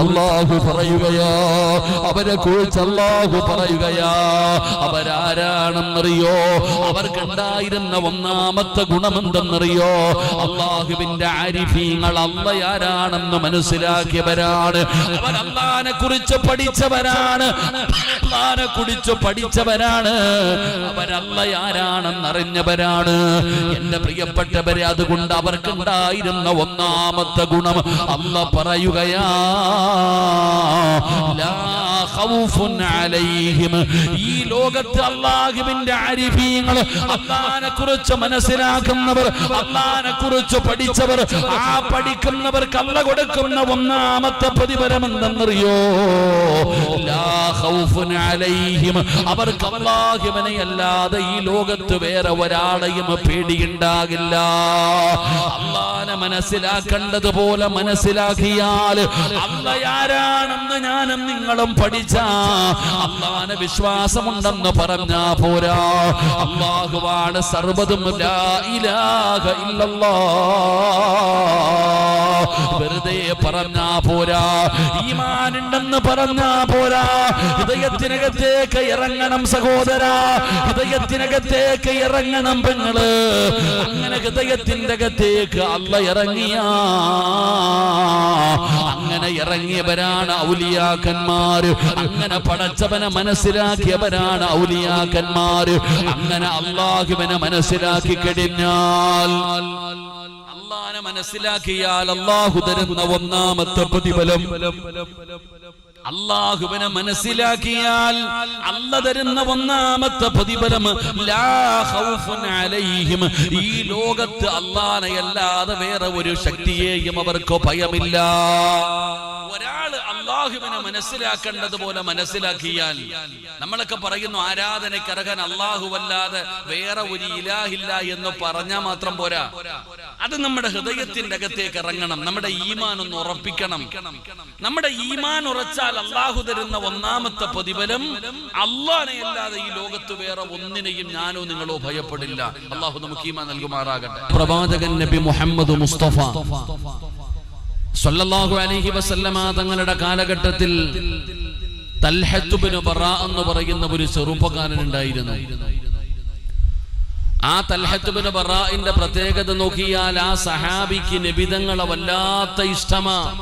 അള്ളാഹു പറയുകയാ അവരെ കുറിച്ച് അള്ളാഹു പറയുകയാ. അവരാരാണെന്നറിയോ? അവർക്കുണ്ടായിരുന്ന ഒന്നാമത്തെ ഗുണമെന്തെന്നറിയോ? അള്ളാഹുവിന്റെ ആരിഫീങ്ങൾ അള്ളയാരാണെന്ന് മനസ്സിലാക്കിയവരാണ്. അവർ അള്ളാനെ കുറിച്ച് പഠിച്ചവരാണ്. അള്ളാനെ കുറിച്ച് പഠിച്ചവരാണ്. അവരല്ലയാരാണെന്ന് അറിഞ്ഞവരാണ് എന്റെ പ്രിയപ്പെട്ടവരെ അതുകൊണ്ട് അവർക്കുണ്ടായിരുന്ന ഒന്നാമത്തെ ഗുണം? അല്ല പറയുകയാ ലാ ഖൗഫുൻ അലൈഹിം. ഈ ലോകത്ത് അല്ലാഹുവിന്റെ അരിഫീങ്ങൾ അള്ളാനെ കുറിച്ച് മനസ്സിലാക്കുന്നവർ അള്ളാനെ കുറിച്ച് പഠിച്ചവർ ആ പഠിക്കുന്നവർക്ക് അല്ല കൊടുക്കുന്ന ഒന്നാമത്തെ പ്രതിഫലം എന്തെന്നറിയോ ലാ ഖൗഫുൻ അലൈഹിം. അവർക്ക് അല്ലാഹുവിനെ അല്ലാതെ ഈ ലോകത്ത് വേറെ ഒരാളെയും പേടിയുണ്ടാകില്ല. അള്ളാനെ മനസ്സിലാക്കേണ്ടതുപോലെ മനസ്സിലാക്കിയാൽ അള്ളയാരാണെന്ന് ഞാനും നിങ്ങളും പഠിച്ച. അള്ളാനെ വിശ്വാസമുണ്ടെന്ന് പറഞ്ഞാ പോരാ. അള്ളാഹുവാണ് സർവതും വെറുതെ പറഞ്ഞാ പോരാ. ഈമാനുണ്ടെന്ന് പറഞ്ഞാ പോരാ. ഹൃദയത്തിനകത്തേക്ക് ഇറങ്ങണം സഹോദര. ഹൃദയത്തിനകത്തേക്ക് ഇറങ്ങണം പെങ്ങൾ. അങ്ങനെ ഹൃദയത്തിന്റെ അകത്തേക്ക് അല്ല ഇറങ്ങിയ. അങ്ങനെ ഇറങ്ങിയവരാണ് ഔലിയാക്കന്മാര്. അങ്ങനെ പടച്ചവനെ മനസ്സിലാക്കിയവരാണ് ഔലിയാക്കന്മാര്. അങ്ങനെ അള്ളാഹുവിനെ മനസ്സിലാക്കി കഴിഞ്ഞാൽ അള്ളാനെ മനസ്സിലാക്കിയാൽ അള്ളാഹു തരുന്ന ഒന്നാമത്തെ പ്രതിഫലം അള്ളാഹുവിനെ മനസ്സിലാക്കിയാൽ അല്ല തരുന്ന ഒന്നാമത്തെ പ്രതിഫലം ഈ ലോകത്ത് അള്ളാനെ അല്ലാതെ വേറെ ഒരു ശക്തിയെയും അവർക്ക് ഭയമില്ല. അള്ളാഹുവിനെ മനസ്സിലാക്കേണ്ടതുപോലെ മനസ്സിലാക്കിയാൽ നമ്മളൊക്കെ പറയുന്നു ആരാധനക്കറകാൻ അല്ലാഹുവല്ലാതെ വേറെ ഒരു ഇലാഹില്ല എന്ന് പറഞ്ഞാൽ മാത്രം പോരാ. അത് നമ്മുടെ ഹൃദയത്തിന്റെ അകത്തേക്ക് ഇറങ്ങണം. നമ്മുടെ ഈമാൻ ഒന്ന് ഉറപ്പിക്കണം. നമ്മുടെ ഈമാൻ ഉറച്ചാൽ അള്ളാഹു തരുന്ന ഒന്നാമത്തെ പ്രതിഫലം അള്ളാനെ അല്ലാതെ ഈ ലോകത്ത് വേറെ ഒന്നിനെയും ഞാനോ നിങ്ങളോ ഭയപ്പെടില്ല. അള്ളാഹു നമുക്ക് ഈമാൻ നൽകുമാറാകട്ടെ. പ്രവാചകൻ നബി മുഹമ്മദ് മുസ്തഫ. സല്ലല്ലാഹു അലൈഹി വസല്ലമ തങ്ങളുടെ കാലഘട്ടത്തിൽ തൽഹത്തുബിന് ബറ എന്ന് പറയുന്ന ഒരു ചെറുപ്പക്കാരൻ ഉണ്ടായിരുന്നു. ആ തൽഹത്തുബിന് ബറാന്റെ പ്രത്യേകത നോക്കിയാൽ ആ സഹാബിക്ക് നിബിതങ്ങളെ വല്ലാത്ത ഇഷ്ടമാ.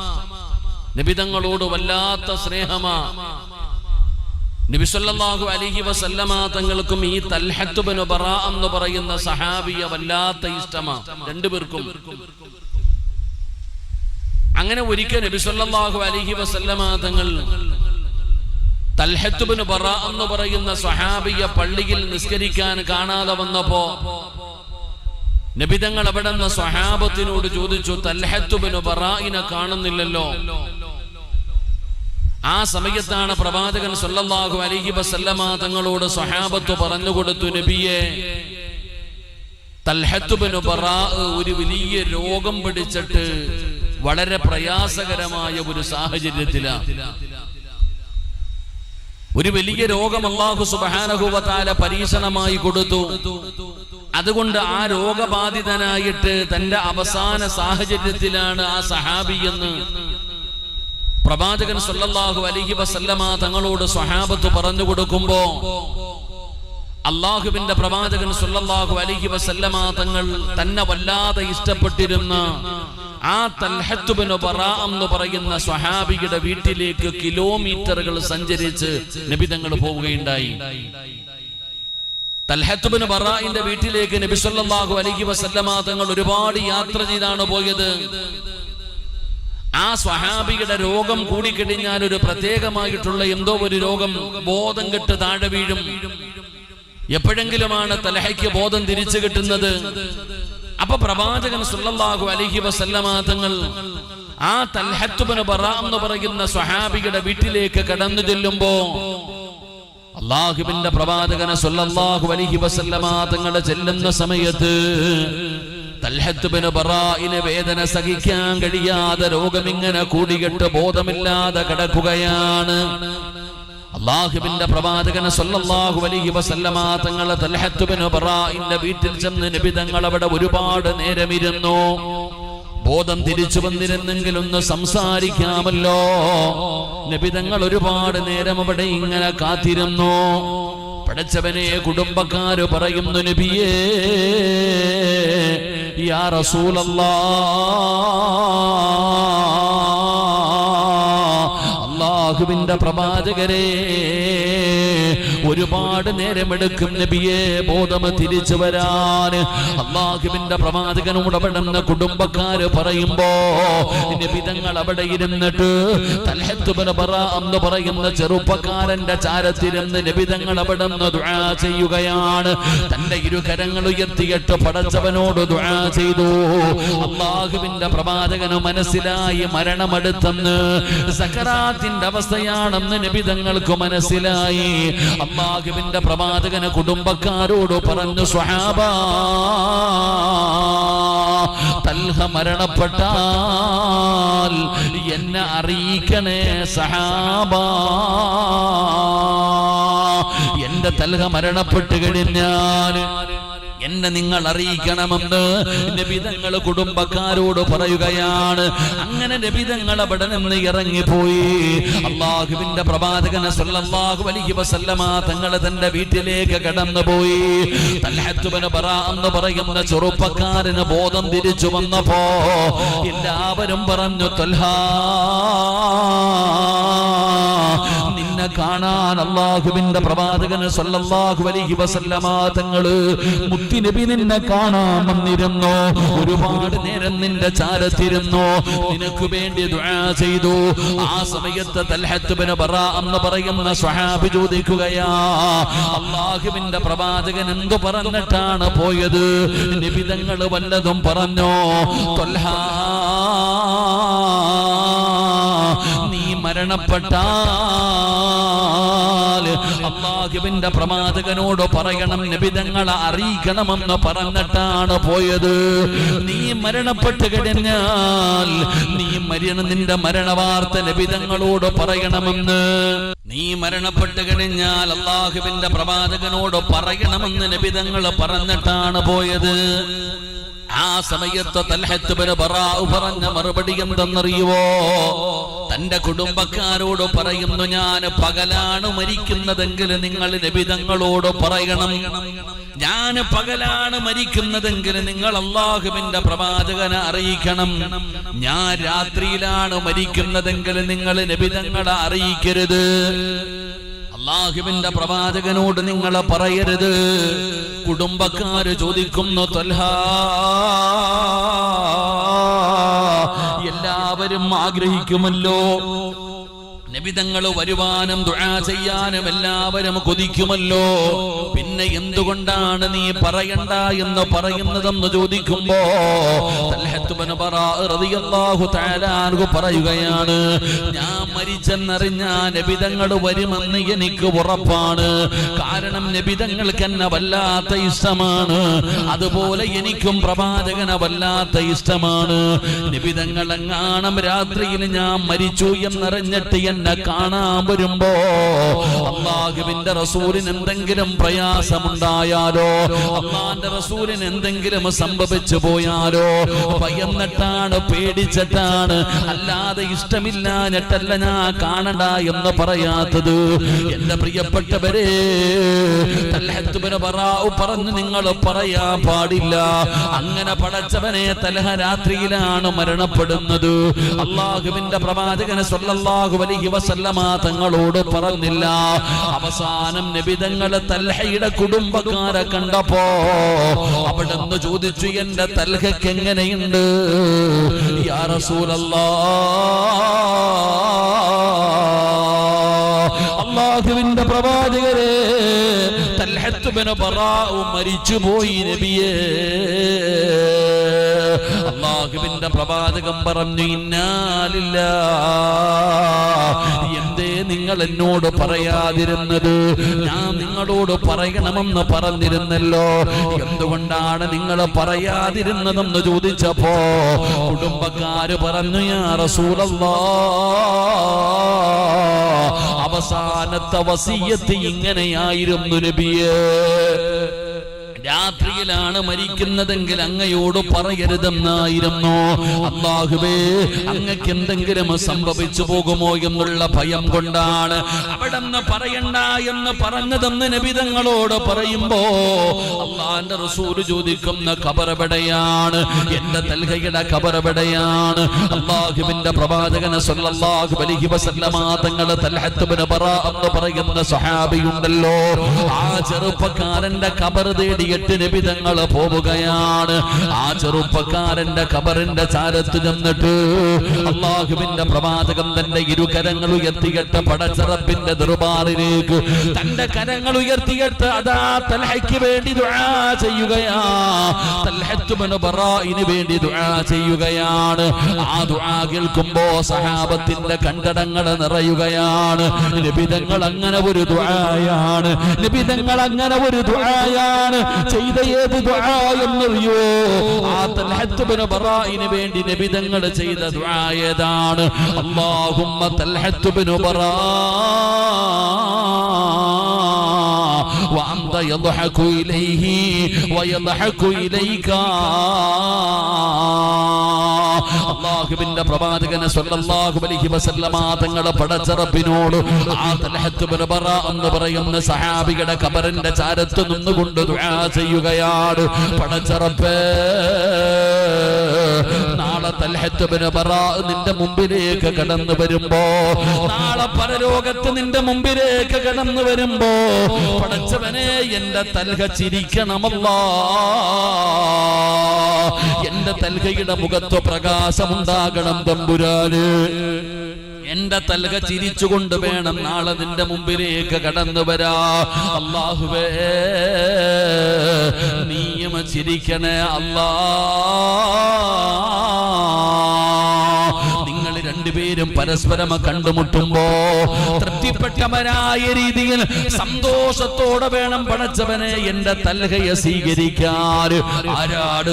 നിബിതങ്ങളോട് വല്ലാത്ത സ്നേഹമാ. നബിസല്ലാഹു അലഹി വസല്ലമ തങ്ങൾക്കും ഈ തൽഹത്തുബിന് ബറ എന്ന് പറയുന്ന സഹാബിയ വല്ലാത്ത ഇഷ്ടമാ. രണ്ടുപേർക്കും. അങ്ങനെ ഒരിക്കൽ നബിസ്വല്ലാഹു അലഹി വസല്ലമ തങ്ങൾ തൽഹത്തുബിന് ബറ എന്ന് പറയുന്ന സ്വഹാബിയ പള്ളിയിൽ നിസ്കരിക്കാൻ കാണാതെ വന്നപ്പോ നബിതങ്ങൾ അവിടെ നിന്ന് സ്വഹാബത്തിനോട് ചോദിച്ചു തൽഹത്തുബിന് ബറായിനെ കാണുന്നില്ലല്ലോ? ആ സമയത്താണ് പ്രവാചകൻ സല്ലല്ലാഹു അലഹി വസല്ലമ തങ്ങളോട് സ്വഹാബത്ത് പറഞ്ഞു കൊടുത്തു നബിയെ തൽഹത്തുബിന് ബറ ഒരു വലിയ രോഗം പിടിച്ചിട്ട് വളരെ പ്രയാസകരമായ ഒരു സാഹചര്യത്തിലാണ് ഒരു വലിയ രോഗം അള്ളാഹു സുബാനഹുവത്താല പരീക്ഷണമായി കൊടുത്തു. അതുകൊണ്ട് ആ രോഗബാധിതനായിട്ട് തന്റെ അവസാന സാഹചര്യത്തിലാണ് ആ സഹാബി എന്ന് പ്രവാചകൻ സല്ലല്ലാഹു അലൈഹി വസല്ലമ തങ്ങളോട് സ്വഹാബത്ത് പറഞ്ഞു കൊടുക്കുമ്പോ അള്ളാഹുവിന്റെ പ്രവാചകൻ സല്ലല്ലാഹു അലൈഹി വസല്ലമ തങ്ങൾ തന്നെ വല്ലാതെ ഇഷ്ടപ്പെട്ടിരുന്ന ആ തൽഹത്തുബിന് എന്ന് പറയുന്ന സ്വഹാബിയുടെ വീട്ടിലേക്ക് കിലോമീറ്ററുകൾ സഞ്ചരിച്ച് നബിതങ്ങൾ പോവുകയുണ്ടായി. തൽഹത്തുബിന് ബറാഇന്റെ വീട്ടിലേക്ക് നബി സല്ലല്ലാഹു അലൈഹി വസല്ലമ തങ്ങൾ ഒരുപാട് യാത്ര ചെയ്താണ് പോയത്. ആ സ്വഹാബിയുടെ രോഗം കൂടിക്കഴിഞ്ഞാൽ ഒരു പ്രത്യേകമായിട്ടുള്ള എന്തോ ഒരു രോഗം ബോധം കെട്ട് താഴെ വീഴും. എപ്പോഴെങ്കിലുമാണ് തലഹയ്ക്ക് ബോധം തിരിച്ചു കിട്ടുന്നത്. അപ്പൊ പ്രവാചകൻ സുല്ലാഹു അലൈഹി വസല്ലമ തങ്ങൾ ആ തൽഹത്തുബിന് ബറ എന്ന് പറയുന്ന സ്വഹാബിയുടെ വീട്ടിലേക്ക് കടന്നു ചെല്ലുമ്പോ അള്ളാഹുബിന്റെ പ്രവാചകനെ സുല്ലാഹു അലൈഹി വസല്ലമ തങ്ങൾ ചെല്ലുന്ന സമയത്ത് തൽഹത്തുബിന് ബറായിന് വേദന സഹിക്കാൻ കഴിയാതെ രോഗമിങ്ങനെ കൂടികെട്ട് ബോധമില്ലാതെ കിടക്കുകയാണ്. അള്ളാഹുവിന്റെ പ്രവാചകന് സല്ലല്ലാഹു അലൈഹി വസല്ലമ തങ്ങളെ തൽഹത്ത് ബിൻ ബറാഇന്റെ വീട്ടിൽ ചെന്ന് നബി തങ്ങൾ അവിടെ ഒരുപാട് നേരം ഇരുന്നു ബോധം തിരിച്ചു വന്നിരുന്നെങ്കിൽ ഒന്ന് സംസാരിക്കാമല്ലോ. നബി തങ്ങൾ ഒരുപാട് നേരം അവിടെ ഇങ്ങനെ കാത്തിരുന്നു. പടച്ചവനെ കുടുംബക്കാര് പറയുന്നു നബിയേ യാ റസൂലല്ലാ അള്ളാഹുവിന്റെ പ്രവാചകരെ. ഒരുപാട് നേരമെടുക്കും നബിയെ ബോധം തിരിച്ചു വരാൻ. അള്ളാഹുവിന്റെ പ്രവാചകൻ ഉടപെടുന്ന കുടുംബക്കാര് പറയുമ്പോ നബിതങ്ങൾ അവിടെ ഇരുന്നിട്ട് എന്ന് പറയുന്ന ചെറുപ്പക്കാരന്റെ ചാരത്തിരുന്ന് നബിതങ്ങൾ അവിടെ ചെയ്യുകയാണ്. തന്റെ ഇരുകരങ്ങൾ ഉയർത്തിയിട്ട് പടച്ചവനോട് ചെയ്തു. അള്ളാഹുവിന്റെ പ്രവാചകന് മനസ്സിലായി മരണമെടുത്തെന്ന് സക്കറാത്തിന്റെ അവസ്ഥയാണെന്ന് നബിതങ്ങൾക്ക് മനസ്സിലായി. അള്ളാഹുവിന്റെ പ്രവാചകന് കുടുംബക്കാരോട് പറഞ്ഞു സ്വഹാബ തൽഹ മരണപ്പെട്ടാൽ എന്നെ അറിയിക്കണേ സഹാബ. എന്റെ തൽഹ മരണപ്പെട്ട് കഴിഞ്ഞാൽ എന്നെ നിങ്ങൾ അറിയിക്കണമെന്ന് നബിതങ്ങൾ കുടുംബക്കാരോട് പറയുകയാണ്. അങ്ങനെ നബിതങ്ങൾ അവിടെ നിന്ന് ഇറങ്ങിപ്പോയി. അള്ളാഹുവിന്റെ പ്രവാചകനെ സല്ലല്ലാഹു അലൈഹി വസല്ലമ തങ്ങൾ തന്റെ വീട്ടിലേക്ക് കടന്നുപോയി. തൽഹത്ത് ബിൻ എന്ന് പറയുന്ന ചെറുപ്പക്കാരന് ബോധം തിരിച്ചു വന്നപ്പോ എല്ലാവരും പറഞ്ഞു തൽഹാ നിന്നെ കാണാൻ അള്ളാഹുവിന്റെ പ്രവാചകന് സല്ലല്ലാഹു അലൈഹി വസല്ലമ തങ്ങൾ മുത്തുനബി നിന്നെ കാണാൻ വന്നിരുന്നു. ഒരുപാട് നേരം നിന്റെ ചാരത്തിരുന്നു. നിനക്ക് വേണ്ടി ദുആ ചെയ്തു. ആ സമയത്ത് തൽഹത്ത് ബിൻ ബറ എന്ന് പറയുന്ന സ്വഹാബി ചോദിക്കുകയാ അള്ളാഹുവിന്റെ പ്രവാചകൻ എന്തു പറഞ്ഞിട്ടാണ് പോയത്? നിബിതങ്ങൾ വല്ലതും പറഞ്ഞോ? തൊൽഹാ മരണപ്പെട്ടാൽ അള്ളാഹുവിന്റെ പ്രവാചകനോട് പറയണം നബിതങ്ങളെ അറിയിക്കണമെന്ന് പറഞ്ഞിട്ടാണ് പോയത്. നീ മരണപ്പെട്ട് കഴിഞ്ഞാൽ നീ മരണ നിന്റെ മരണവാർത്ത നബിതങ്ങളോട് പറയണമെന്ന്. നീ മരണപ്പെട്ട് കഴിഞ്ഞാൽ അള്ളാഹുവിന്റെ പ്രവാചകനോട് പറയണമെന്ന് നബിതങ്ങൾ പറഞ്ഞിട്ടാണ് പോയത്. ആ സമയത്ത് തൽഹത്ത് ബിൻ ബറാഉ പറഞ്ഞ മറുപടി എന്തെന്നറിയുവോ? തന്റെ കുടുംബക്കാരോട് പറയുന്നു ഞാൻ പകലാണ് മരിക്കുന്നതെങ്കിൽ നിങ്ങൾ നിബിതങ്ങളോട് പറയണം. ഞാൻ പകലാണ് മരിക്കുന്നതെങ്കിൽ നിങ്ങൾ അള്ളാഹുവിന്റെ പ്രവാചകനെ അറിയിക്കണം. ഞാൻ രാത്രിയിലാണ് മരിക്കുന്നതെങ്കിൽ നിങ്ങൾ നിബിതങ്ങളെ അറിയിക്കരുത്. അള്ളാഹുവിന്റെ പ്രവാചകനോട് നിങ്ങൾ പറയരുത്. കുടുംബക്കാര് ചോദിക്കുന്നു തൊൽഹാ എല്ലാവരും ആഗ്രഹിക്കുമല്ലോ. നബിതങ്ങൾ വരുവാനും ദുആ ചെയ്യാനും എല്ലാവരും കൊതിക്കുമല്ലോ. പിന്നെ എന്തുകൊണ്ടാണ് നീ പറയണ്ട എന്ന് പറയുന്നതെന്ന് ചോദിക്കുമ്പോ പറയുകയാണ് ഞാൻ മരിച്ചെന്നറിഞ്ഞ നബിതങ്ങൾ വരുമെന്ന് എനിക്ക് ഉറപ്പാണ്. കാരണം നബിതങ്ങൾക്ക് എന്നെ വല്ലാത്ത ഇഷ്ടമാണ്. അതുപോലെ എനിക്കും പ്രവാചകനെ വല്ലാത്ത ഇഷ്ടമാണ്. നിബിതങ്ങൾ എങ്ങാണം രാത്രിയിൽ ഞാൻ മരിച്ചു എന്നറിഞ്ഞിട്ട് എന്നെ കാണാൻ വരുമ്പോ അള്ളാഹുവിന്റെ റസൂലിന് എന്തെങ്കിലും പ്രയാസമുണ്ടായാലോ അള്ളാന്റെ റസൂലിന് എന്തെങ്കിലും സംഭവിച്ചു പോയാലോ? ഭയന്നിട്ടാണ് പേടിച്ചിട്ടാണ് അല്ലാതെ ഇഷ്ടമില്ലാഞ്ഞിട്ടല്ല ഞാൻ കാണണ്ട എന്ന് പറയാത്തത്. എന്റെ പ്രിയപ്പെട്ടവരെ പറഞ്ഞു നിങ്ങൾ പറയാ പാടില്ല. അങ്ങനെ പടച്ചവനെ തലഹ രാത്രിയിലാണ് മരണപ്പെടുന്നത്. അള്ളാഹുവിന്റെ പ്രവാചകനെ സല്ലല്ലാഹു അലൈഹി വസല്ലമ തങ്ങളോട് പറഞ്ഞില്ല. അവസാനം നബിതങ്ങളെ തൽഹയുടെ കുടുംബക്കാരെ കണ്ടപ്പോ അവിടെന്ന് ചോദിച്ചു എന്റെ തൽഹയ്ക്ക് എങ്ങനെയുണ്ട്? അള്ളാഹുവിന്റെ പ്രവാചകരെ തൽഹത്ത് ബിൻ ബറാഉ മരിച്ചുപോയി നബിയേ. അള്ളാഹുവിന്റെ പ്രവാചകം പറഞ്ഞു ഇന്നാലില്ല എന്തേ നിങ്ങൾ എന്നോട് പറയാതിരുന്നത്? ഞാൻ നിങ്ങളോട് പറയണമെന്ന് പറഞ്ഞിരുന്നല്ലോ. എന്തുകൊണ്ടാണ് നിങ്ങൾ പറയാതിരുന്നതെന്ന് ചോദിച്ചപ്പോ കുടുംബക്കാര് പറഞ്ഞു യാ റസൂലല്ലാ. അവസാനത്തെ വസീയത്ത് ഇങ്ങനെയായിരുന്നു നബിയേ. രാത്രിയിലാണ് മരിക്കുന്നതെങ്കിൽ അങ്ങയോട് പറയരുതെന്നായിരുന്നു? അള്ളാഹുവേ അങ്ങക്ക് എന്തെങ്കിലും സംഭവിച്ചു പോകുമോ എന്നുള്ള ഭയം കൊണ്ടാണ് അവിടെ പറയണ്ട എന്ന് പറഞ്ഞതെന്ന് നബിതങ്ങളോട് പറയുമ്പോ അള്ളാന്റെ റസൂൽ ചോദിക്കുന്ന കബറവിടെയാണ് എന്റെ തൽഹയുടെ കബറവിടെയാണ് അള്ളാഹുവിന്റെ പ്രവാചകനെ സല്ലല്ലാഹു അലൈഹി വസല്ലമ തങ്ങൾ തൽഹത്ത് ഇബ്നു ബറാ എന്ന് പറയുന്ന സഹാബിയുണ്ടല്ലോ. ആ ചെറുപ്പക്കാരന്റെ കബർ തേടിയിട്ട് നബിതങ്ങൾ പോവുകയാണ്. ആ ചെറുപ്പക്കാരന്റെ കബറിന്റെ ചാരത്ത് ചെന്നിട്ട് അള്ളാഹുവിന്റെ പ്രവാചകം തന്റെ ഇരുകരങ്ങൾ ഉയർത്തിയിട്ട് പടച്ചറപ്പിന്റെ ദർബാറിലേക്ക് തന്റെ കരങ്ങൾ ഉയർത്തിയിട്ട് അതാ തലഹയ്ക്ക് വേണ്ടി ചെയ്യുകയാ. തൽഹത്ത് ബിൻ വേണ്ടി ചെയ്യുകയാണ്. ആ ദുആ കേൾക്കുമ്പോ സഹാബത്തിന്റെ കണ്ടടങ്ങൾ നിറയുകയാണ്. ലഭിതങ്ങൾ അങ്ങനെ ഒരു ദുആയാണ്. ലഭിതങ്ങൾ അങ്ങനെ ഒരു ദുആയാണ്. ചെയ്ത ഏത് ദുആ എന്നറിയോ ആ തൽഹത്ത് ബിൻ ബറാഇന് വേണ്ടി നിബിതങ്ങൾ ചെയ്ത ദുആ ഏതാണ് അല്ലാഹുമ്മ തൽഹത്ത് ബിൻ ബറാ وأنت يضحك إليه ويضحك إليك അള്ളാഹുവിന്റെ പ്രവാചകന് സ്വല്ലല്ലാഹു അലൈഹി വസല്ലമ തങ്ങളെ പടച്ച പടച്ചറപ്പിനോട് ആ തൽഹത്ത് ബറാ എന്ന് പറയുന്ന സഹാബികളുടെ ഖബറിന്റെ ചാരത്ത് നിന്നുകൊണ്ട് ദുആ ചെയ്യുകയാണ്. പടച്ച റബ്ബേ നാളെ തൽഹത്ത് ബറാ നിന്റെ മുമ്പിലേക്ക് കടന്നു വരുമ്പോ നാളെ പരലോകത്ത് നിന്റെ മുമ്പിലേക്ക് കടന്നു വരുമ്പോ പടച്ചവനെ എന്റെ തൽഹ ചിരിക്കണമല്ലാ. എന്റെ തൽഹയുടെ മുഖത്വ പ്രകാശമുണ്ടാകണം തമ്പുരാന്. എന്റെ തൽക ചിരിച്ചുകൊണ്ട് വേണം നാളെ നിന്റെ മുമ്പിലേക്ക് കടന്നു വരാ. അള്ളാഹുവേ നീയും ചിരിക്കണേ നിങ്ങൾ രണ്ടുപേരും പരസ്പരം കണ്ടുമുട്ടുമ്പോ തൃപ്തിപ്പെട്ടവരായ രീതിയിൽ സന്തോഷത്തോടെ വേണം പടച്ചവനെ എന്റെ തൽഹയെ സ്വീകരിക്കാൻ. ആരാട്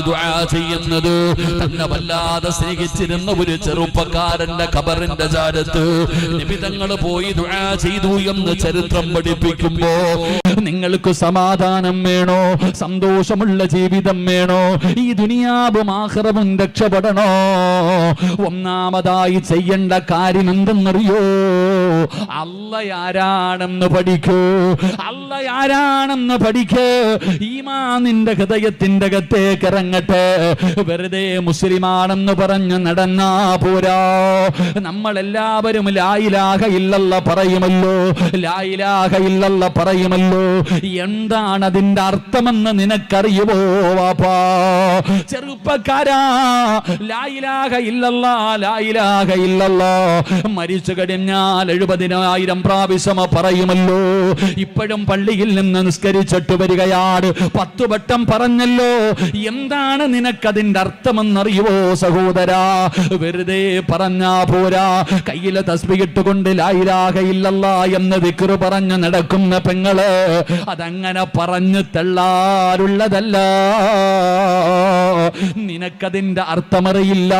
ചെയ്യുന്നത്? തന്നെ വല്ലാതെ സ്നേഹിച്ചിരുന്ന ഒരു ചെറുപ്പക്കാരന്റെ ഖബറിന്റെ ചാരത്ത് നിമിതങ്ങൾ പോയി ദുആ ചെയ്തു എന്ന് ചരിത്രം പഠിപ്പിക്കുമ്പോ നിങ്ങൾക്ക് സമാധാനം വേണോ? സന്തോഷമുള്ള ജീവിതം വേണോ? ഈ ദുനിയാവും ആഹ്റവും രക്ഷപ്പെടണോ? ഒന്നാമതായി ചെയ്യേണ്ട കാര്യം എന്തെന്നറിയോ അല്ല ആരാണെന്ന് പഠിക്കൂ. അല്ല ആരാണെന്ന് പഠിക്കൂ. ഈമാ നിന്റെ ഹൃദയത്തിന്റെ അകത്തേക്ക് ഇറങ്ങട്ടെ. വെറുതെ മുസ്ലിമാണെന്ന് പറഞ്ഞ് നടന്നാ പോരാ. നമ്മളെല്ലാവരും ലായിലാഹ ഇല്ലല്ല പറയുമല്ലോ. ലായിലാഹ ഇല്ലല്ല പറയുമല്ലോ. എന്താണ് അതിന്റെ അർത്ഥമെന്ന് നിനക്കറിയുമോ വാപ്പാ? ചെറുപ്പക്കാരാ. ലായിലാഹ ഇല്ലല്ല ലായിലാഹ ഇല്ലല്ല. മരിച്ചു കഴിഞ്ഞാൽ എഴുപതിനായിരം പ്രാവശ്യം പറയുമല്ലോ. ഇപ്പോഴും പള്ളിയിൽ നിന്ന് നിസ്കരിച്ചിട്ട് വരികയാണ്. പത്തു വട്ടം പറഞ്ഞല്ലോ. എന്താണ് നിനക്കതിന്റെ അർത്ഥമെന്നറിയുവോ സഹോദരാ? വെറുതെ പറഞ്ഞാ പോരാ. കയ്യിലെ തസ്ബിയിട്ടുകൊണ്ട് ലായിരാക ഇല്ലല്ല എന്ന് വിക്റ് പറഞ്ഞു നടക്കുന്ന പെങ്ങൾ അതങ്ങനെ പറഞ്ഞു തള്ളാറുള്ളതല്ല. നിനക്കതിന്റെ അർത്ഥമറിയില്ല.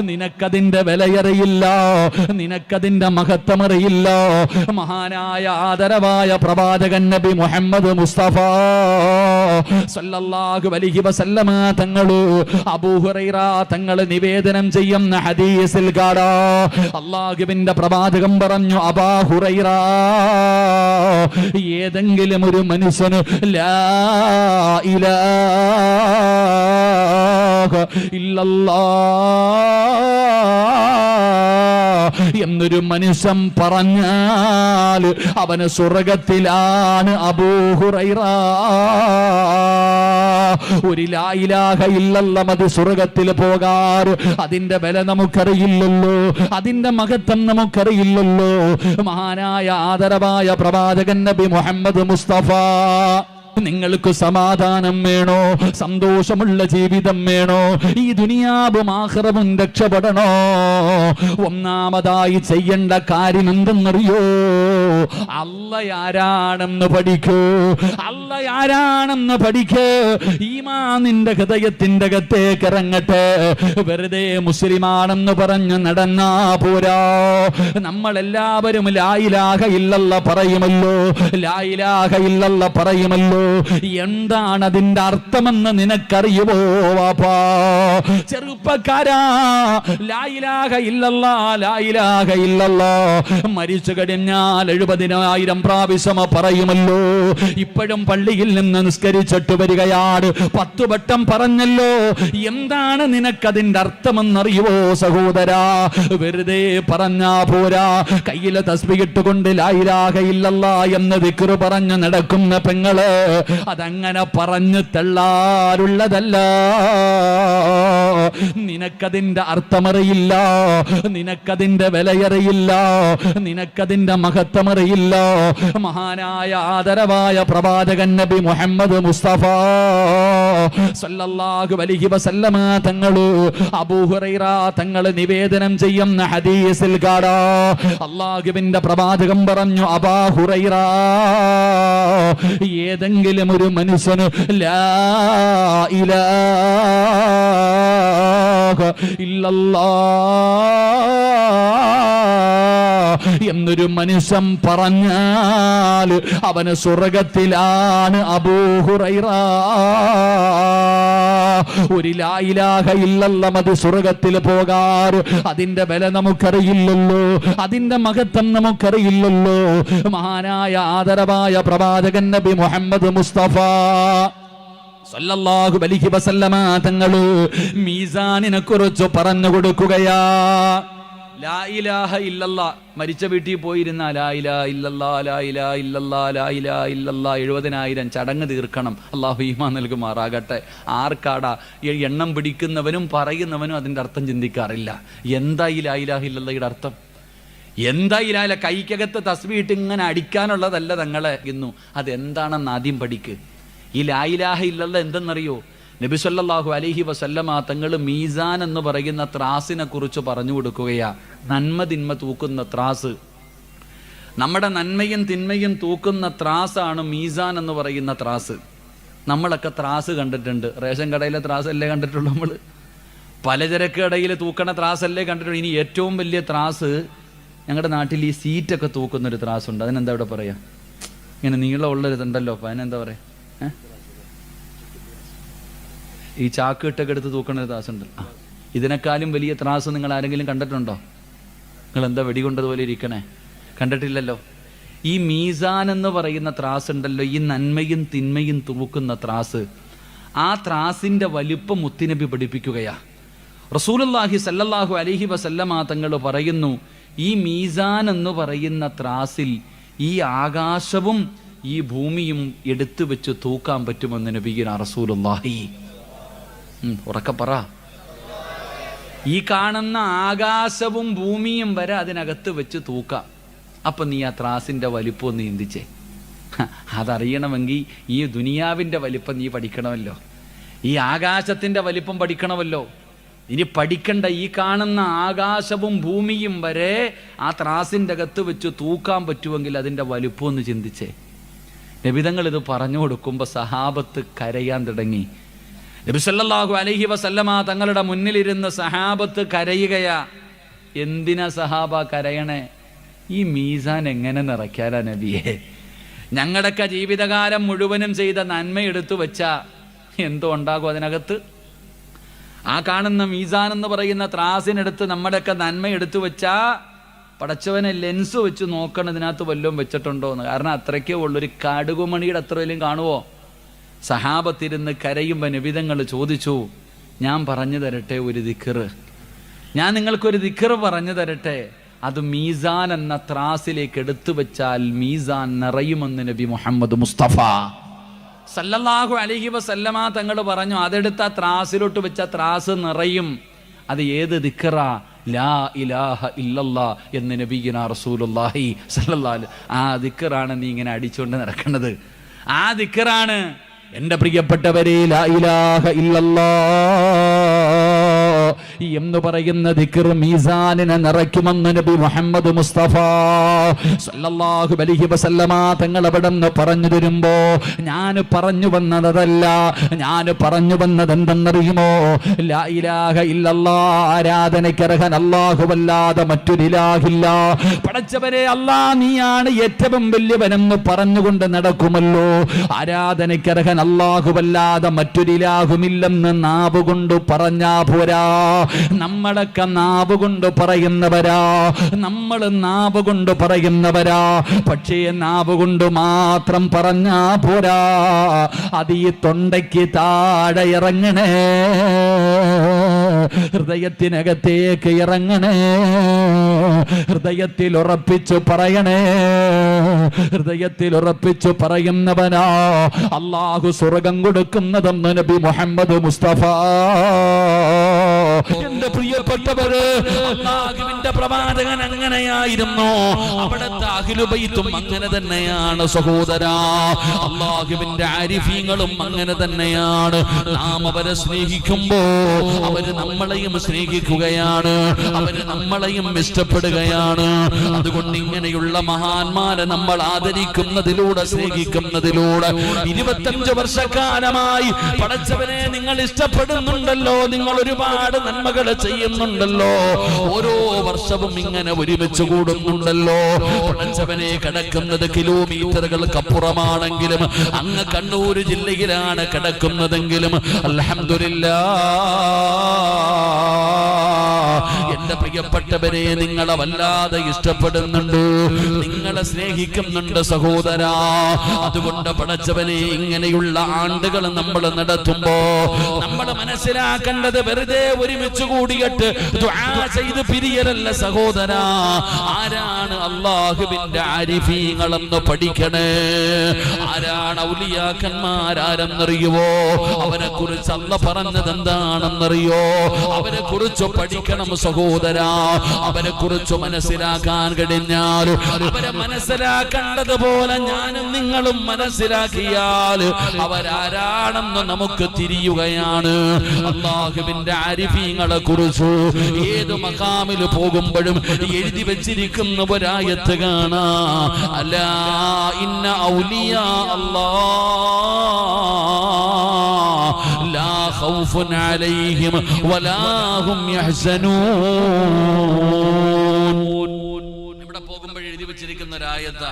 നിനക്കതിന്റെ വിലയറിയില്ല. നിനക്കതിന്റെ മഹത്വമറിയില്ല. മഹാനായ ആദരവായ പ്രവാചകൻ നബി മുഹമ്മദ് മുസ്തഫ സല്ലല്ലാഹു അലൈഹി വസല്ലമ തങ്ങൾ അബൂ ഹുറൈറ തങ്ങൾ നിവേദനം ചെയ്യുന്ന ഹദീസിൽ കാണാ അള്ളാഹുവിന്റെ പ്രവാചകം പറഞ്ഞു അബാ ഹുറൈറ ഏതെങ്കിലും ഒരു മനുഷ്യന് ലാ ഇലാഹ ഇല്ലല്ലാ എന്നൊരു മനുഷ്യൻ പറഞ്ഞാൽ അവന് സ്വർഗത്തിലാണ് അബൂഹുറൈറ ഒരു ലായിലാഹ ഇല്ലല്ല മതി സ്വർഗത്തിൽ പോകാറ്. അതിന്റെ വില നമുക്കറിയില്ലല്ലോ. അതിന്റെ മഹത്വം നമുക്കറിയില്ലല്ലോ. മഹാനായ ആദരവായ പ്രവാചകൻ നബി മുഹമ്മദ് മുസ്തഫ നിങ്ങൾക്ക് സമാധാനം വേണോ? സന്തോഷമുള്ള ജീവിതം വേണോ? ഈ ദുനിയാവും ആഹ്റവും രക്ഷപ്പെടണോ? ഒന്നാമതായി ചെയ്യേണ്ട കാര്യം എന്തെന്നറിയോ അല്ല ആരാണെന്ന് പഠിക്കൂ. അല്ല ആരാണെന്ന് പഠിക്കൂ. ഈമാ നിന്റെ ഹൃദയത്തിന്റെ അകത്തേക്ക് ഇറങ്ങട്ടെ. വെറുതെ മുസ്ലിമാണെന്ന് പറഞ്ഞ് നടന്നാ പോരാ. നമ്മളെല്ലാവരും ലായിലാഹ ഇല്ലല്ല പറയുമല്ലോ. ലായിലാഹ ഇല്ലല്ല പറയുമല്ലോ. എന്താണ് അതിന്റെ അർത്ഥമെന്ന് നിനക്കറിയുമോ വാപ്പാ? ചെറുപ്പക്കാരാ. ലായിലാക ഇല്ലല്ലാ ലായിലാക ഇല്ലല്ലാ. മരിച്ചു കഴിഞ്ഞാൽ എഴുപതിനായിരം പ്രാവശ്യം പറയുമല്ലോ. ഇപ്പോഴും പള്ളിയിൽ നിന്ന് നിസ്കരിച്ചിട്ട് വരികയാണ്. പത്തു വട്ടം പറഞ്ഞല്ലോ. എന്താണ് നിനക്കതിന്റെ അർത്ഥമെന്നറിയുവോ സഹോദരാ? വെറുതെ പറഞ്ഞാ പോരാ. കയ്യിലെ തസ്ബിയിട്ടുകൊണ്ട് ലായിലാക ഇല്ലല്ലാ എന്ന് വിക്രു പറഞ്ഞു നടക്കുന്ന പെങ്ങൾ അതങ്ങനെ പറഞ്ഞു തള്ളാറുള്ളതല്ല. നിനക്കതിന്റെ അർത്ഥമറിയില്ല. നിനക്കതിന്റെ വിലയറിയില്ല. നിനക്കതിന്റെ മഹത്വമറിയില്ല. മഹാനായ ആദരവായ പ്രവാചകൻ നബി മുഹമ്മദ് മുസ്തഫ സല്ലല്ലാഹു അലൈഹി വസല്ലമ തങ്ങൾ അബൂഹുറൈറ തങ്ങൾ നിവേദനം ചെയ്യുന്ന ഹദീസിൽ കാണാ അള്ളാഹുവിന്റെ പ്രവാചകം പറഞ്ഞു അബാ ഹുറൈറ ഏതെങ്കിലും ഒരു മനുഷ്യന് ലാ ഇലാഹ ഇല്ലല്ലാ എന്നൊരു മനുഷ്യൻ പറഞ്ഞാൽ അവന് സ്വർഗത്തിലാണ് അബൂഹുറൈറ ഒരു ലായിലാഹ ഇല്ലല്ല മതി സ്വർഗത്തിൽ പോകാറ് അതിന്റെ വില നമുക്കറിയില്ലല്ലോ. അതിന്റെ മഹത്വം നമുക്കറിയില്ലല്ലോ. മഹാനായ ആദരവായ പ്രവാചകൻ നബി മുഹമ്മദ് മുസ്തഫ സല്ലല്ലാഹു അലൈഹി വസല്ലമ തങ്ങൾ മീസാനിനെ കുറിച്ച് പറഞ്ഞു കൊടുക്കുകയാ. ലാ ഇലാഹ ഇല്ലല്ലാ. മരിച്ച വീട്ടിൽ പോയിരുന്ന ലാ ഇലാ ഇല്ലല്ലാ ലാ ഇലാ ഇല്ലല്ലാ ലാ ഇലാ ഇല്ലല്ലാ എഴുപതിനായിരം ചടങ്ങ് തീർക്കണം. അള്ളാഹു ഈമാ നൽകുമാറാകട്ടെ. ആർക്കാടാ? എണ്ണം പിടിക്കുന്നവനും പറയുന്നവനും അതിന്റെ അർത്ഥം ചിന്തിക്കാറില്ല. എന്താ ഈ ലാ ഇലാഹ ഇല്ലല്ലയുടെ അർത്ഥം? എന്താ ഈ ലാല കൈക്കകത്ത് തസ്ബീട്ട് ഇങ്ങനെ അടിക്കാനുള്ളതല്ല തങ്ങളെ ഇന്നു. അതെന്താണെന്ന് ആദ്യം പഠിക്ക്. ഈ ലായിലാഹ ഇല്ലല്ല എന്തെന്നറിയോ? നബി സല്ലല്ലാഹു അലൈഹി വസല്ലമ തങ്ങൾ മീസാൻ എന്ന് പറയുന്ന ത്രാസിനെ കുറിച്ച് പറഞ്ഞു കൊടുക്കുകയാ. നന്മ തിന്മ തൂക്കുന്ന ത്രാസ്. നമ്മുടെ നന്മയും തിന്മയും തൂക്കുന്ന ത്രാസാണ് മീസാൻ എന്ന് പറയുന്ന ത്രാസ്. നമ്മളൊക്കെ ത്രാസ് കണ്ടിട്ടുണ്ട്. റേഷൻ കടയിലെ ത്രാസ് അല്ലേ കണ്ടിട്ടുള്ളൂ നമ്മൾ പലചരക്ക് കടയിൽ തൂക്കണ ത്രാസല്ലേ കണ്ടിട്ടുള്ളൂ. ഇനി ഏറ്റവും വലിയ ത്രാസ് ഞങ്ങളുടെ നാട്ടിൽ ഈ സീറ്റൊക്കെ തൂക്കുന്നൊരു ത്രാസുണ്ട്. അതിനെന്താ ഇവിടെ പറയാ? ഇങ്ങനെ നീളമുള്ളൊരു ഇതുണ്ടല്ലോ അപ്പൊ അതിനെന്താ പറയാ? ഏ? ഈ ചാക്ക് ഇട്ടൊക്കെ എടുത്ത് തൂക്കണ ഒരു ത്രാസുണ്ട് ഇതിനേക്കാളും വലിയ ത്രാസ് നിങ്ങൾ ആരെങ്കിലും കണ്ടിട്ടുണ്ടോ? നിങ്ങൾ എന്താ വെടികൊണ്ടതുപോലെ ഇരിക്കണേ? കണ്ടിട്ടില്ലല്ലോ. ഈ മീസാൻ എന്ന് പറയുന്ന ത്രാസ് ഉണ്ടല്ലോ ഈ നന്മയും തിന്മയും തൂക്കുന്ന ത്രാസ്. ആ ത്രാസിന്റെ വലിപ്പം മുത്തിനബി പഠിപ്പിക്കുകയാ. റസൂലുള്ളാഹി സല്ലല്ലാഹു അലഹി വസല്ലമാ തങ്ങൾ പറയുന്നു ഈ മീസാൻ എന്ന് പറയുന്ന ത്രാസിൽ ഈ ആകാശവും ഈ ഭൂമിയും എടുത്തു വെച്ച് തൂക്കാൻ പറ്റുമെന്ന് നബിഗിന റസൂലുള്ളാഹി. ഉം, ഉറക്കെ പറ. ഈ കാണുന്ന ആകാശവും ഭൂമിയും വരെ അതിനകത്ത് വെച്ച് തൂക്കാം. അപ്പൊ നീ ആ ത്രാസിന്റെ വലിപ്പം ഒന്ന് ചിന്തിച്ചേ. അതറിയണമെങ്കിൽ ഈ ദുനിയാവിന്റെ വലിപ്പം നീ പഠിക്കണമല്ലോ. ഈ ആകാശത്തിന്റെ വലിപ്പം പഠിക്കണമല്ലോ. ഇനി പഠിക്കണ്ട ഈ കാണുന്ന ആകാശവും ഭൂമിയും വരെ ആ ത്രാസിന്റെ അകത്ത് വെച്ച് തൂക്കാൻ പറ്റുമെങ്കിൽ അതിന്റെ വലിപ്പം ഒന്ന് ചിന്തിച്ചേ. നബിതങ്ങൾ ഇത് പറഞ്ഞു കൊടുക്കുമ്പോൾ സഹാബത്ത് കരയാൻ തുടങ്ങി. നബി സല്ലല്ലാഹു അലൈഹി വസല്ലമ തങ്ങളുടെ മുന്നിലിരുന്ന് സഹാബത്ത് കരയുകയാ. എന്തിനാ സഹാബ കരയണേ? ഈ മീസാൻ എങ്ങനെ നിറയ്ക്കാലാ നബിയെ? ഞങ്ങളുടെയൊക്കെ ജീവിതകാലം മുഴുവനും ചെയ്ത നന്മ എടുത്തു വെച്ചാ എന്തോ ഉണ്ടാകും അതിനകത്ത്? ആ കാണുന്ന മീസാൻ എന്ന് പറയുന്ന ത്രാസിനെടുത്ത് നമ്മുടെയൊക്കെ നന്മ എടുത്തു വെച്ചാ പടച്ചവനെ ലെൻസ് വെച്ച് നോക്കണം ഇതിനകത്ത് വല്ലതും വെച്ചിട്ടുണ്ടോ എന്ന് കാരണം അത്രയ്ക്കേ ഉള്ളൂ. ഒരു കടുകുമണിയുടെ അത്ര കാണുവോ? സഹാബത്തിരുന്ന് കരയുമ്പോൾ നിബിതങ്ങൾ ചോദിച്ചു ഞാൻ പറഞ്ഞു തരട്ടെ ഒരു ദിക്കറ് ഞാൻ നിങ്ങൾക്കൊരു ദിക്കറ് പറഞ്ഞു തരട്ടെ. അത് മീസാൻ എന്ന ത്രാസിലേക്ക് എടുത്തു വെച്ചാൽ മീസാൻ നിറയുമെന്ന് നബി മുഹമ്മദ് മുസ്തഫ. സല്ലല്ലാഹു അലൈഹി വസല്ലമ തങ്ങൾ പറഞ്ഞു അതെടുത്ത ത്രാസിലോട്ട് വെച്ച ത്രാസ് നിറയും. അത് ഏത് ദിക്കറ ലാ ഇലാഹ ഇല്ലല്ലാ എന്ന് നബീന റസൂലുള്ളാഹി സല്ലല്ലാഹു ആ ദിക്കറാണ് നീ ഇങ്ങനെ അടിച്ചുകൊണ്ട് നടക്കുന്നത് ആ ദിക്കറാണ് എന്റെ പ്രിയപ്പെട്ടവരെ ലാ ഇലാഹ ഇല്ലല്ലാ. എന്ന് പറയുന്ന ദിക്ർ മീസാനിനെ നിറയ്ക്കുമെന്ന് നബി മുഹമ്മദ് മുസ്തഫ സല്ലല്ലാഹു അലൈഹി വസല്ലമ തങ്ങൾ അവിടെ നിന്ന് പറഞ്ഞു തരുമ്പോ ഞാൻ പറഞ്ഞു വന്നതല്ല ഞാൻ പറഞ്ഞു വന്നത് എന്തെന്നറിയുമോ ലാ ഇലാഹ ഇല്ലല്ലാ ആരാധനയ്ക്കർഹൻ അല്ലാഹുവല്ലാതെ മറ്റൊരിലാഹില്ല പടച്ചവരെ അല്ലാ നീയാണ് ഏറ്റവും വലിയവനെന്ന് പറഞ്ഞുകൊണ്ട് നടക്കുമല്ലോ. ആരാധനയ്ക്കർഹൻ അല്ലാഹുവല്ലാതെ മറ്റൊരിലാഹുമില്ലെന്ന് നാവ് കൊണ്ട് പറഞ്ഞാ പോരാ. നമ്മളൊക്കെ നാവ് കൊണ്ട് പറയുന്നവരാ. നമ്മൾ നാവ് കൊണ്ട് പറയുന്നവരാ. പക്ഷേ നാവ് കൊണ്ട് മാത്രം പറഞ്ഞാ പോരാ. അത് ഈ തൊണ്ടയ്ക്ക് താഴെ ഇറങ്ങണേ. ഹൃദയത്തിനകത്തേക്ക് ഇറങ്ങണേ. ഹൃദയത്തിൽ ഉറപ്പിച്ചു പറയണേ. ഹൃദയത്തിൽ ഉറപ്പിച്ചു പറയുന്നവനാ അള്ളാഹു സ്വർഗം കൊടുക്കുന്നതെന്ന് നബി മുഹമ്മദ് മുസ്തഫ. എന്റെ പ്രിയപ്പെട്ടവര് അള്ളാഹുവിന്റെ പ്രവാചകൻ അങ്ങനെയായിരുന്നു. അവിടുത്തെ അഖിലുബൈത്തും അങ്ങനെ തന്നെയാണ് സഹോദര. അള്ളാഹുവിന്റെ ആരിഫീങ്ങളും അങ്ങനെ തന്നെയാണ്. നാം അവരെ സ്നേഹിക്കുമ്പോ അവർ നമ്മളെയും സ്നേഹിക്കുകയാണ്. അവർ നമ്മളെയും ഇഷ്ടപ്പെടുകയാണ്. അതുകൊണ്ട് ഇങ്ങനെയുള്ള മഹാന്മാരെ നമ്മൾ ആദരിക്കുന്നതിലൂടെ സ്നേഹിക്കുന്നതിലൂടെ ഇരുപത്തഞ്ച് വർഷക്കാലമായി പടച്ചവനെ നിങ്ങൾ ഇഷ്ടപ്പെടുന്നുണ്ടല്ലോ. നിങ്ങൾ ഒരുപാട് നന്മകൾ ചെയ്യുന്നുണ്ടല്ലോ. ഓരോ വർഷവും ഇങ്ങനെ ഒരുമിച്ച് കൂടുന്നുണ്ടല്ലോ. പടച്ചവനെ കിടക്കുന്നത് കിലോമീറ്ററുകൾക്കപ്പുറമാണെങ്കിലും അങ്ങ് കണ്ണൂർ ജില്ലയിലാണ് കിടക്കുന്നതെങ്കിലും Ah. എന്റെ പ്രിയപ്പെട്ടവരെ നിങ്ങളെ വല്ലാതെ ഇഷ്ടപ്പെടുന്നുണ്ട്. നിങ്ങളെ സ്നേഹിക്കുന്നുണ്ട് സഹോദരാ. അതുകൊണ്ട് പടച്ചവനെ ഇങ്ങനെയുള്ള ആണ്ടുകൾ നമ്മൾ നടത്തുമ്പോ നമ്മൾ മനസ്സിലാക്കേണ്ടത് വെറുതെ ഒരുമിച്ച് കൂടിയിട്ട് ചെയ്ത് പിരിയലല്ല സഹോദര. ആരാണ് അള്ളാഹുവിന്റെ ആരിഫീങ്ങളെന്ന് പഠിക്കണേ? ആരാണ് ഔലിയാക്കന്മാരാരെന്നറിയുവോ? അവനെ കുറിച്ച് അല്ല പറഞ്ഞത് എന്താണെന്നറിയോ അവരെ കുറിച്ച് പഠിക്കണം സഹോദര. അവരെ കുറിച്ച് മനസ്സിലാക്കാൻ കഴിഞ്ഞാൽ അവരെ മനസ്സിലാക്കേണ്ടതുപോലെ ഞാനും നിങ്ങളും മനസ്സിലാക്കിയാൽ അവരാരാണെന്ന് നമുക്ക് തിരിയുകയാണ്. അള്ളാഹുവിന്റെ അരിഫീങ്ങളെ കുറിച്ച് ഏത് മകാമിൽ പോകുമ്പോഴും എഴുതി വെച്ചിരിക്കുന്ന ഒരായത്ത് കാണാ. അല്ല ഇന്ന ഔലിയ അല്ലാ. ഖൗഫുൻ അലൈഹിം വലാ ഹും യഹ്സനൂൻ ഇവിടെ പോകുമ്പോൾ എഴുതി വെച്ചിരിക്കുന്ന ഒരായത്ത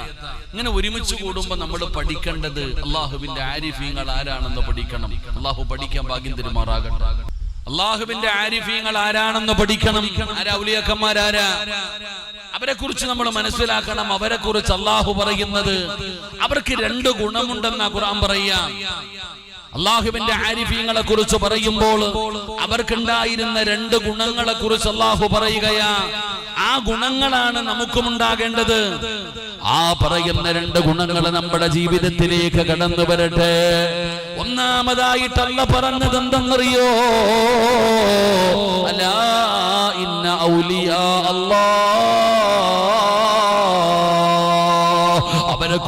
ഇങ്ങനെ ഒരുമിച്ച് കൂടുമ്പോ നമ്മൾ പഠിക്കേണ്ടത് അള്ളാഹുവിന്റെ ആരിഫീങ്ങൾ ആരാണെന്ന് പഠിക്കണം. അള്ളാഹു പഠിക്കാൻ ഭാഗ്യം തിരുമാറാകട്ടെ. അള്ളാഹുവിന്റെ ആരിഫീങ്ങൾ ആരാണെന്ന് പഠിക്കണം. ആരാ ഉലിയക്കന്മാരാരാ അവരെ കുറിച്ച് നമ്മൾ മനസ്സിലാക്കണം. അവരെ കുറിച്ച് അള്ളാഹു പറയുന്നത്. അവർക്ക് രണ്ട് ഗുണമുണ്ടെന്നാ ഖുർആൻ പറയാ അള്ളാഹുവിന്റെ ആരിഫീങ്ങളെ കുറിച്ച് പറയുമ്പോൾ അവർക്കുണ്ടായിരുന്ന രണ്ട് ഗുണങ്ങളെ കുറിച്ച് അള്ളാഹു പറയുകയാ. ആ ഗുണങ്ങളാണ് നമുക്കും ഉണ്ടാകേണ്ടത് ആ പറയുന്ന രണ്ട് ഗുണങ്ങൾ നമ്മുടെ ജീവിതത്തിലേക്ക് കടന്നു വരട്ടെ. ഒന്നാമതായിട്ടല്ല പറഞ്ഞത് എന്തെന്നറിയോ? അല്ല ഇന്ന ഔലിയ അല്ലാ.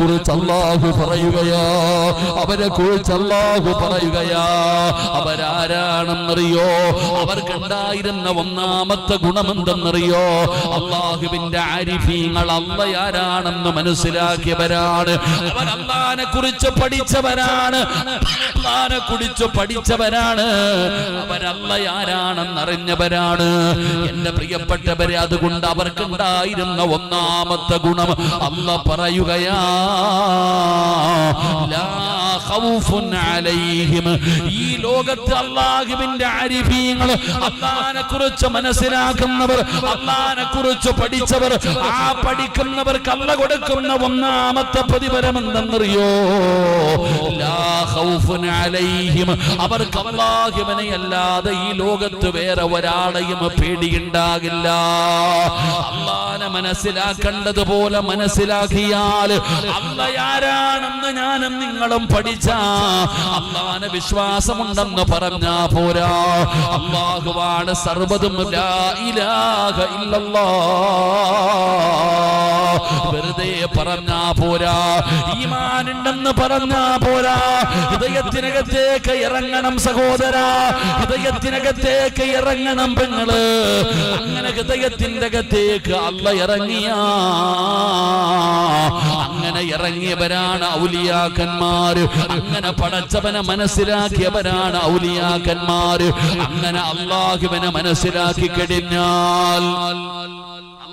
കുറിച്ച് അള്ളാഹു പറയുകയാ. അവരെ കുറിച്ച് അള്ളാഹു പറയുകയാ. അവരാരാണെന്നറിയോ? അവർക്കുണ്ടായിരുന്ന ഒന്നാമത്തെ ഗുണമെന്തെന്നറിയോ? അള്ളാഹുവിന്റെ ആരിഫീങ്ങൾ അള്ളയാരാണെന്ന് മനസ്സിലാക്കിയവരാണ്. അവർ അള്ളാനെ കുറിച്ച് പഠിച്ചവരാണ്. അള്ളാനെ കുറിച്ച് പഠിച്ചവരാണ് അവരല്ലയാരാണെന്ന് അറിഞ്ഞവരാണ് എന്റെ പ്രിയപ്പെട്ടവരെ അതുകൊണ്ട് അവർക്കുണ്ടായിരുന്ന ഒന്നാമത്തെ ഗുണം അല്ല പറയുകയാ. ലാ ഖൗഫുൻ അലൈഹിം. ഈ ലോകത്ത് അള്ളാഹുവിന്റെ അരിഫീങ്ങൾ അള്ളാനെ കുറിച്ച് മനസ്സിലാക്കുന്നവർ അള്ളാനെ കുറിച്ച് പഠിച്ചവർ ആ പഠിക്കുന്നവർക്ക് അല്ല കൊടുക്കുന്ന ഒന്നാമത്തെ പ്രതിഫലം എന്തെന്നറിയോ ലാ ഖൗഫുൻ അലൈഹിം. അവർക്ക് അള്ളാഹുവിനെ അല്ലാതെ ഈ ലോകത്ത് വേറെ ഒരാളെയും പേടിയുണ്ടാകില്ല. അള്ളാനെ മനസ്സിലാക്കേണ്ടതുപോലെ മനസ്സിലാക്കിയാൽ അള്ളയാരാണെന്ന് ഞാനും നിങ്ങളും പഠിച്ച. അള്ളാനെ വിശ്വാസമുണ്ടെന്ന് പറഞ്ഞാ പോരാ. അള്ളാഹുവാണ് സർവതും വെറുതെ പറഞ്ഞാ പോരാ. ഈമാനുണ്ടെന്ന് പറഞ്ഞാ പോരാ. ഹൃദയത്തിനകത്തേക്ക് ഇറങ്ങണം സഹോദര. ഹൃദയത്തിനകത്തേക്ക് ഇറങ്ങണം പെങ്ങൾ. അങ്ങനെ ഹൃദയത്തിന്റെ അകത്തേക്ക് അല്ല ഇറങ്ങിയ. അങ്ങനെ ഇറങ്ങിയവരാണ് ഔലിയാക്കന്മാര്. അങ്ങനെ പടച്ചവനെ മനസ്സിലാക്കിയവരാണ് ഔലിയാക്കന്മാര്. അങ്ങനെ അള്ളാഹുവിനെ മനസ്സിലാക്കി കഴിഞ്ഞാൽ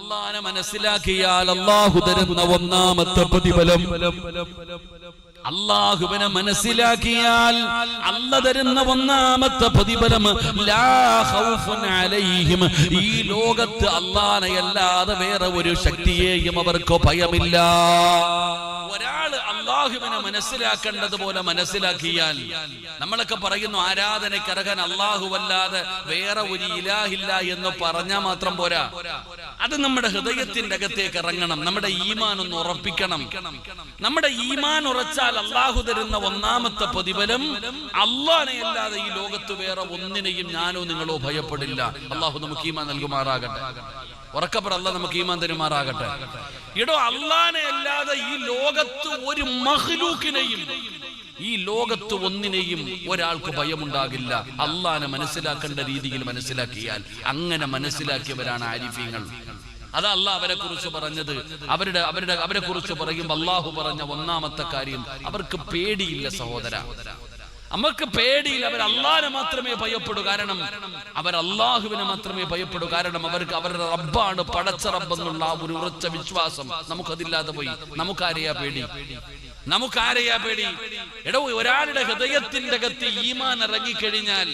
അള്ളാനെ മനസ്സിലാക്കിയാൽ അള്ളാഹു തരുന്ന ഒന്നാമത്തെ പ്രതിഫലം. അള്ളാഹുവിനെ മനസ്സിലാക്കിയാൽ അല്ല തരുന്ന ഒന്നാമത്തെ പ്രതിഫലം ഈ ലോകത്ത് അല്ലാതെ വേറെ ഒരു ശക്തിയെയും അവർക്ക് ഭയമില്ല. ഒരാൾ അള്ളാഹുവിനെ മനസ്സിലാക്കേണ്ടതുപോലെ മനസ്സിലാക്കിയാൽ നമ്മളൊക്കെ പറയുന്നു ആരാധനയ്ക്ക് അർഹൻ അല്ലാതെ വേറെ ഒരു ഇലാഹില്ല എന്ന് പറഞ്ഞാൽ മാത്രം പോരാ. അത് നമ്മുടെ ഹൃദയത്തിന്റെ അകത്തേക്ക് ഇറങ്ങണം. നമ്മുടെ ഈമാൻ ഒന്ന് ഉറപ്പിക്കണം. നമ്മുടെ ഈമാൻ ഉറച്ചാൽ അള്ളാഹു തരുന്ന ഒന്നാമത്തെ പ്രതിഫലം അള്ളാനെ അല്ലാതെ ഈ ലോകത്ത് വേറെ ഒന്നിനെയും ഞാനോ നിങ്ങളോ ഭയപ്പെടില്ല. അള്ളാഹു നമുക്ക് ഈമാൻ നൽകുമാറാകട്ടെ. ഉറക്കപ്പെടല്ല നമുക്ക് ഈമാൻ തരുമാറാകട്ടെ. ഇടോ അള്ളാനെ അല്ലാതെ ഈ ലോകത്ത് ഒരു മഹ്ലൂക്കിനെയും ഈ ലോകത്ത് ഒന്നിനെയും ഒരാൾക്ക് ഭയമുണ്ടാകില്ല. അള്ളാനെ മനസ്സിലാക്കേണ്ട രീതിയിൽ മനസ്സിലാക്കിയാൽ അങ്ങനെ മനസ്സിലാക്കിയവരാണ് ആരിഫീങ്ങൾ. അത് അല്ല അവരെ കുറിച്ച് പറഞ്ഞത്. അവരുടെ അവരുടെ അവരെ കുറിച്ച് പറയുമ്പോൾ അള്ളാഹു പറഞ്ഞ ഒന്നാമത്തെ കാര്യം അവർക്ക് പേടിയില്ല സഹോദര. അവർക്ക് പേടിയില്ല അവർ അള്ളാഹിനെ മാത്രമേ ഭയപ്പെടൂ. കാരണം അവർ അള്ളാഹുവിനെ മാത്രമേ ഭയപ്പെടൂ. കാരണം അവർക്ക് അവരുടെ റബ്ബാണ് പടച്ച റബ്ബെന്നുള്ള ഒരു ഉറച്ച വിശ്വാസം നമുക്കതില്ലാതെ പോയി. നമുക്കാരെയാ പേടി? നമുക്കാരെയാ പേടി? എടോ ഒരാളുടെ ഹൃദയത്തിന്റെ അകത്ത് ഈമാൻ ഇറങ്ങിക്കഴിഞ്ഞാൽ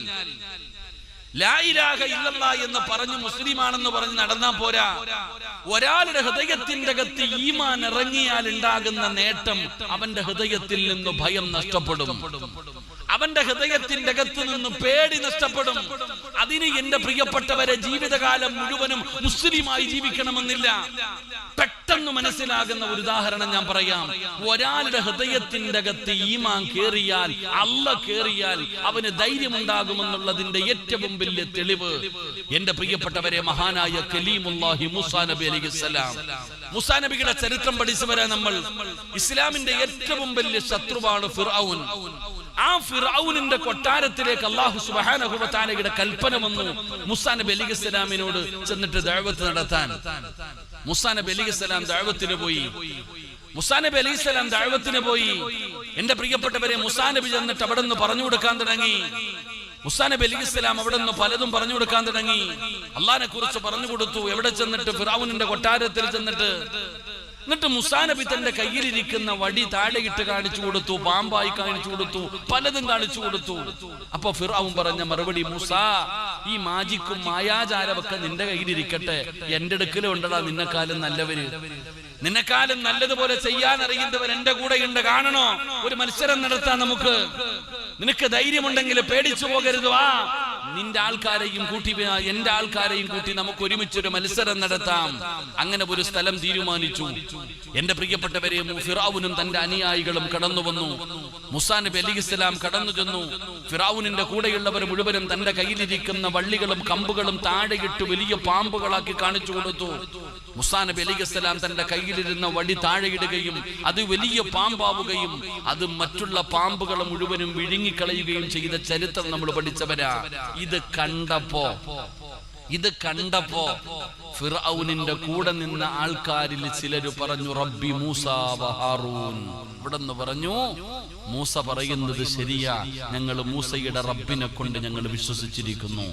ലായിരാഹ ഇല്ലല്ലാ എന്ന് പറഞ്ഞു മുസ്ലിമാണെന്ന് പറഞ്ഞ് നടന്നാ പോരാ. ഒരാളുടെ ഹൃദയത്തിന്റെ അകത്ത് ഈമാൻ ഇറങ്ങിയാൽ ഉണ്ടാകുന്ന നേട്ടം അവന്റെ ഹൃദയത്തിൽ നിന്ന് ഭയം നഷ്ടപ്പെടും. അവന്റെ ഹൃദയത്തിന്റെ അകത്ത് നിന്ന് പേടി നഷ്ടപ്പെടും. അതിന് എന്റെ പ്രിയപ്പെട്ടവരെ ജീവിതകാലം മുഴുവനും മുസ്ലിമായി ജീവിക്കണമെന്നില്ല. പെട്ടെന്ന് മനസ്സിലാകുന്ന ഒരു ഉദാഹരണം ഞാൻ പറയാം. ഒരാളുടെ ഹൃദയത്തിന്റെ അകത്ത് ഈമാൻ കേറിയാൽ അല്ല കേറിയാൽ അവന് ധൈര്യമുണ്ടാകുമെന്നുള്ളതിന്റെ ഏറ്റവും വലിയ തെളിവ് എന്റെ പ്രിയപ്പെട്ടവരെ മഹാനായ കലീമുല്ലാഹി മുസാ നബി അലൈഹിസ്സലാം മുസാ നബിയുടെ ചരിത്രം പഠിച്ചവരാ നമ്മൾ. ഇസ്ലാമിന്റെ ഏറ്റവും വലിയ ശത്രുവാണ് ഫിർഔൻ. ആ ഫിറൌനിന്റെ കൊട്ടാരത്തിലേക്ക് അള്ളാഹു സുബാനഹുബത്താനയുടെ കൽപ്പന വന്നു. മുസാ നബി അലി ഇസ്ലാമിനോട് ചെന്നിട്ട് ദൈവത്ത് നടത്താൻ. മുസാ നബി അലി ഇസ്ലാം ദൈവത്തിന് പോയി. മുസാ നബി അലൈഹി സ്വലാം ദഅവത്തിന് പോയി. എന്റെ പ്രിയപ്പെട്ടവരെ മുസാ നബി ചെന്നിട്ട് അവിടെ നിന്ന് പറഞ്ഞു കൊടുക്കാൻ തുടങ്ങി. മുസാനബി അലി ഇസ്ലാം അവിടെ നിന്ന് പലതും പറഞ്ഞു കൊടുക്കാൻ തുടങ്ങി. അള്ളാഹിനെ കുറിച്ച് പറഞ്ഞു കൊടുത്തു. എവിടെ ചെന്നിട്ട് ഫിറാവുനിന്റെ കൊട്ടാരത്തിൽ ചെന്നിട്ട് എന്നിട്ട് മുസാ നബി തന്റെ കയ്യിലിരിക്കുന്ന വടി താഴെയിട്ട് കാണിച്ചു കൊടുത്തു പാമ്പായി കാണിച്ചു കൊടുത്തു പലതും കാണിച്ചു കൊടുത്തു. അപ്പൊ ഫിറാവും പറഞ്ഞ മറുപടി മുസാ ഈ മാജിക്കും മായാചാരമൊക്കെ നിന്റെ കയ്യിലിരിക്കട്ടെ. എന്റെ അടുക്കലും ഉണ്ടടാ നിന്നെക്കാലം നല്ലവര് നിന്നെക്കാലം നല്ലതുപോലെ ചെയ്യാൻ അറിയുന്നവർ എന്റെ കൂടെ ഉണ്ട് കാണണോ? ഒരു മത്സരം നടത്താൻ നമുക്ക്. നിനക്ക് ധൈര്യമുണ്ടെങ്കിൽ പേടിച്ചു പോകരുത് വാ. നിന്റെ ആൾക്കാരെയും കൂട്ടി എന്റെ ആൾക്കാരെയും കൂട്ടി നമുക്ക് ഒരുമിച്ചൊരു മത്സരം നടത്താം. അങ്ങനെ ഒരു സ്ഥലം തീരുമാനിച്ചു. എന്റെ പ്രിയപ്പെട്ടവരെ ഫിറാവുനും തന്റെ അനുയായികളും കടന്നു വന്നു. മുസാ നബി അലി ഇസ്ലാം കടന്നു ചെന്നു. ഫിറാവുനിന്റെ കൂടെയുള്ളവർ മുഴുവനും തന്റെ കയ്യിലിരിക്കുന്ന വള്ളികളും കമ്പുകളും താഴെയിട്ട് വലിയ പാമ്പുകളാക്കി കാണിച്ചു കൊടുത്തു. മുസാ നബി അലി അസ്സലാം തന്റെ കയ്യിലിരുന്ന വടി താഴെയിടുകയും അത് വലിയ പാമ്പാവുകയും അത് മറ്റുള്ള പാമ്പുകളെ മുഴുവനും വിഴുങ്ങിക്കളയുകയും ചെയ്ത ചരിത്രം നമ്മൾ പഠിച്ചവരാ. ഇത് കണ്ടപ്പോ ഇത് കണ്ടപ്പോ ഫിറൌനിന്റെ കൂടെ നിന്ന ആൾക്കാരിൽ ചിലര് പറഞ്ഞു റബ്ബി മൂസ വഹാറൂൻ ഹാറൂൻ. ഇവിടെ നിന്ന് പറഞ്ഞു മൂസ പറയുന്നത് ശരിയാ. ഞങ്ങൾ മൂസയുടെ റബ്ബിനെ കൊണ്ട് ഞങ്ങൾ വിശ്വസിച്ചിരിക്കുന്നു.